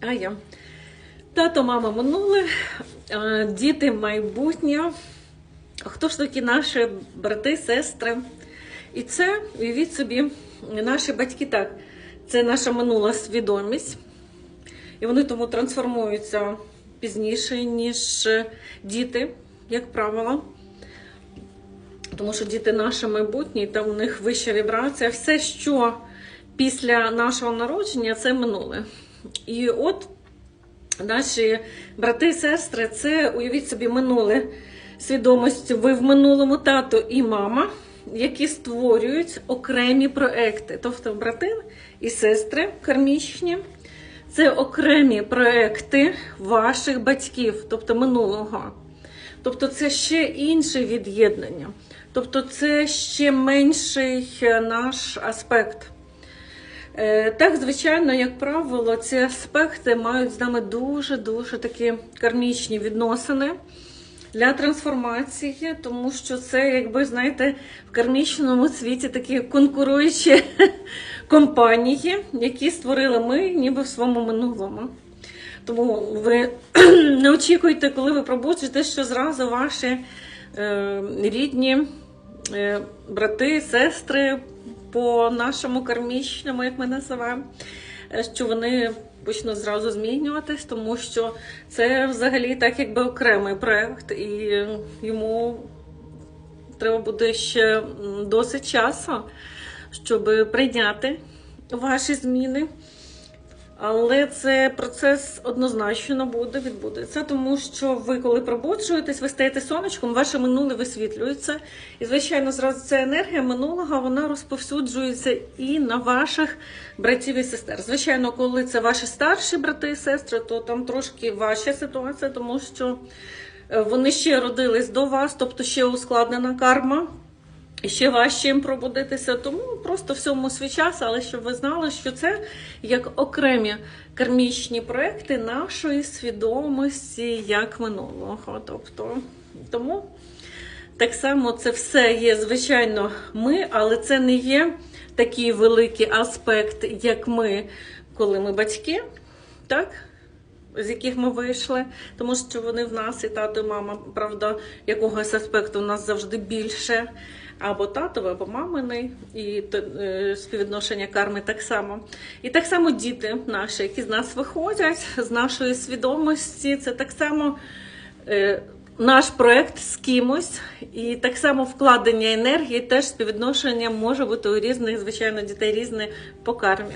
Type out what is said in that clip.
А я. Тато, мама минуле, діти майбутнє. Хто ж такі наші брати, сестри? І це, уявіть собі, наші батьки так. Це наша минула свідомість. І вони тому трансформуються пізніше, ніж діти, як правило. Тому що діти наше майбутнє, і там у них вища вібрація. Все, що після нашого народження, це минуле. І от наші брати і сестри, це уявіть собі минуле свідомості. Ви в минулому тато і мама, які створюють окремі проекти. Тобто брати і сестри кармічні. Це окремі проекти ваших батьків, тобто минулого. Тобто це ще інше від'єднання. Тобто це ще менший е, наш аспект. Е, Так, звичайно, як правило, ці аспекти мають з нами дуже-дуже такі кармічні відносини для трансформації, тому що це, якби знаєте, в кармічному світі такі конкуруючі компанії, які створили ми ніби в своєму минулому. Тому ви не очікуйте, коли ви пробуджуєте, що зразу ваші е, рідні е, брати, сестри по нашому кармічному, як ми називаємо, е, що вони почнуть зразу змінюватись, тому що це взагалі так якби окремий проект, і йому треба буде ще досить часу, щоб прийняти ваші зміни. Але це процес однозначно буде відбудеться, тому що ви, коли пробуджуєтесь, ви стаєте сонечком, ваше минуле висвітлюється. І, звичайно, зразу ця енергія минулого вона розповсюджується і на ваших братів і сестер. Звичайно, коли це ваші старші брати і сестри, то там трошки важча ситуація, тому що е, вони ще родились до вас, тобто ще ускладнена карма. Ще важче їм пробудитися, тому просто всьому свій час, але щоб ви знали, що це як окремі кармічні проекти нашої свідомості як минулого. Тобто, тому так само це все є, звичайно, ми, але це не є такий великий аспект, як ми, коли ми батьки, так? З яких ми вийшли, тому що вони в нас і тато, і мама, правда, якогось аспекту у нас завжди більше, або татовий, або маминий, і е, співвідношення карми так само. І так само діти наші, які з нас виходять, з нашої свідомості, це так само е, наш проект з кимось, і так само вкладення енергії, теж співвідношення може бути у різних, звичайно, дітей різне по кармі.